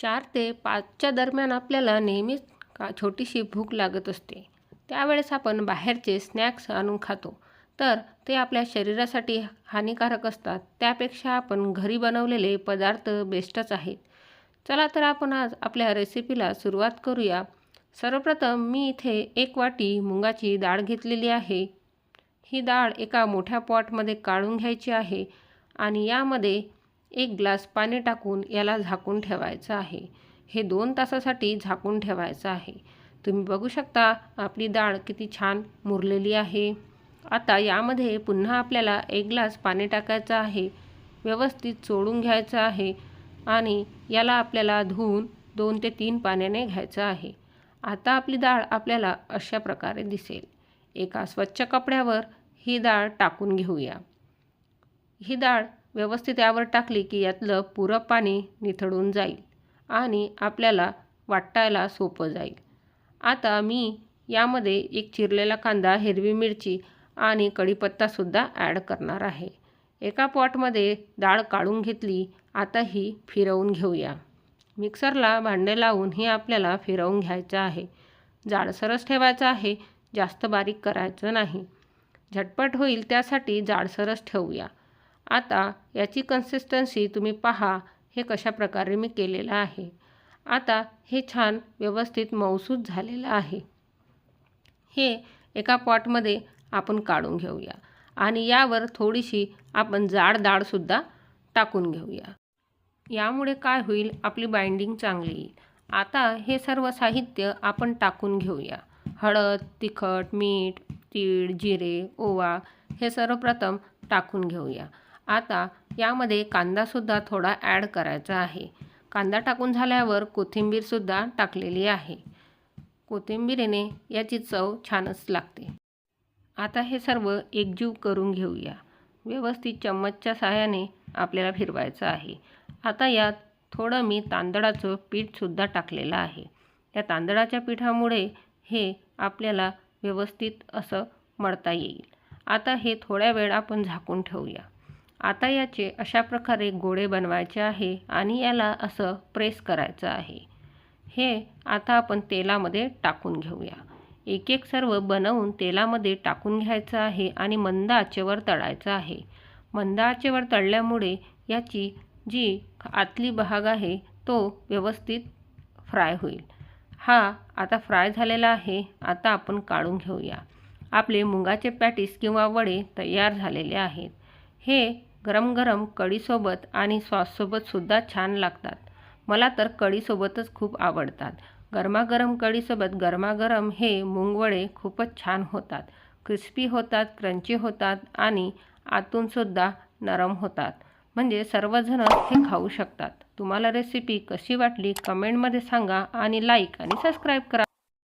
चार ते पाचच्या दरम्यान आपल्याला नेहमीच का छोटीशी भूक लागत असते. त्यावेळेस आपण बाहेरचे स्नॅक्स आणून खातो. तर ते आपल्या शरीरासाठी हानिकारक असतात. त्यापेक्षा आपण घरी बनवलेले पदार्थ बेस्टच आहेत. चला तर आपण आज आपल्या रेसिपीला सुरुवात करूया. सर्वप्रथम मी इथे एक वाटी मुगाची डाळ घेतलेली आहे. ही डाळ एका मोठ्या पॉटमध्ये काढून घ्यायची आहे आणि यामध्ये एक ग्लास पाणी टाकून याला झाकून ठेवायचं आहे. हे दोन तासासाठी झाकून ठेवायचं आहे. तुम्ही बघू शकता आपली डाळ किती छान मुरलेली आहे. आता यामध्ये पुन्हा आपल्याला एक ग्लास पाणी टाकायचं आहे. व्यवस्थित चोळून घ्यायचं आहे आणि याला आपल्याला धुवून दोन ते तीन पाण्याने घ्यायचं आहे. आता आपली डाळ आपल्याला अशा प्रकारे दिसेल. एका स्वच्छ कपड्यावर ही डाळ टाकून घेऊया. ही डाळ व्यवस्थित यावर टाकली की यातलं पुरं पाणी निथळून जाईल आणि आपल्याला वाटायला सोपं जाईल. आता मी यामध्ये एक चिरलेला कांदा हिरवी मिरची आणि कढीपत्तासुद्धा ॲड करणार आहे. एका पॉटमध्ये डाळ काढून घेतली आता ही फिरवून घेऊया. मिक्सरला भांडे लावून ही आपल्याला फिरवून घ्यायचं आहे. जाडसरच ठेवायचं आहे जास्त बारीक करायचं नाही. झटपट होईल त्यासाठी जाडसरच ठेवूया. आता याची कन्सिस्टन्सी तुम्ही पहा हे कशा प्रकारे मी केलेलं आहे. आता हे छान व्यवस्थित मऊसूत झालेलं आहे. हे एका पॉटमध्ये आपण काढून घेऊया आणि यावर थोडीशी आपण जाड डाळसुद्धा टाकून घेऊया. यामुळे काय होईल? आपली बाइंडिंग चांगली येईल. आता हे सर्व साहित्य आपण टाकून घेऊया. हळद तिखट मीठ तीळ जिरे ओवा हे सर्वप्रथम टाकून घेऊया. आता यामध्ये कांदासुद्धा थोडा ॲड करायचा आहे. कांदा टाकून झाल्यावर कोथिंबीरसुद्धा टाकलेली आहे. कोथिंबीरीने याची चव छानच लागते. आता हे सर्व एकजीव करून घेऊया. व्यवस्थित चम्मचच्या सहाय्याने आपल्याला फिरवायचं आहे. आता यात थोडं मी तांदळाचं पीठसुद्धा टाकलेलं आहे. त्या तांदळाच्या पिठामुळे हे आपल्याला व्यवस्थित असं मळता येईल. आता हे थोड्या वेळ आपण झाकून ठेवूया. आता याचे अशा प्रकारे गोळे बनवायचे आहे आणि याला असं प्रेस करायचं आहे. हे आता आपण तेलामध्ये टाकून घेऊया. एक एक सर्व बनवून तेलामध्ये टाकून घ्यायचं आहे आणि मंद आचेवर तळायचं आहे. मंद आचेवर तळल्यामुळे याची जी आतली भाग आहे तो व्यवस्थित फ्राय होईल. हा आता फ्राय झालेला आहे. आता आपण काढून घेऊया. आपले मुगाचे पॅटीस किंवा वडे तयार झालेले आहेत. हे गरम गरम कढीसोबत आणि सॉससोबतसुद्धा छान लागतात. मला तर कढीसोबतच खूप आवडतात. गरमागरम कढीसोबत गरमागरम हे मुंगवडे खूपच छान होतात. क्रिस्पी होतात क्रंची होतात आणि आतूनसुद्धा नरम होतात. म्हणजे सर्वजण हे खाऊ शकतात. तुम्हाला रेसिपी कशी वाटली कमेंटमध्ये सांगा आणि लाईक आणि सबस्क्राईब करा.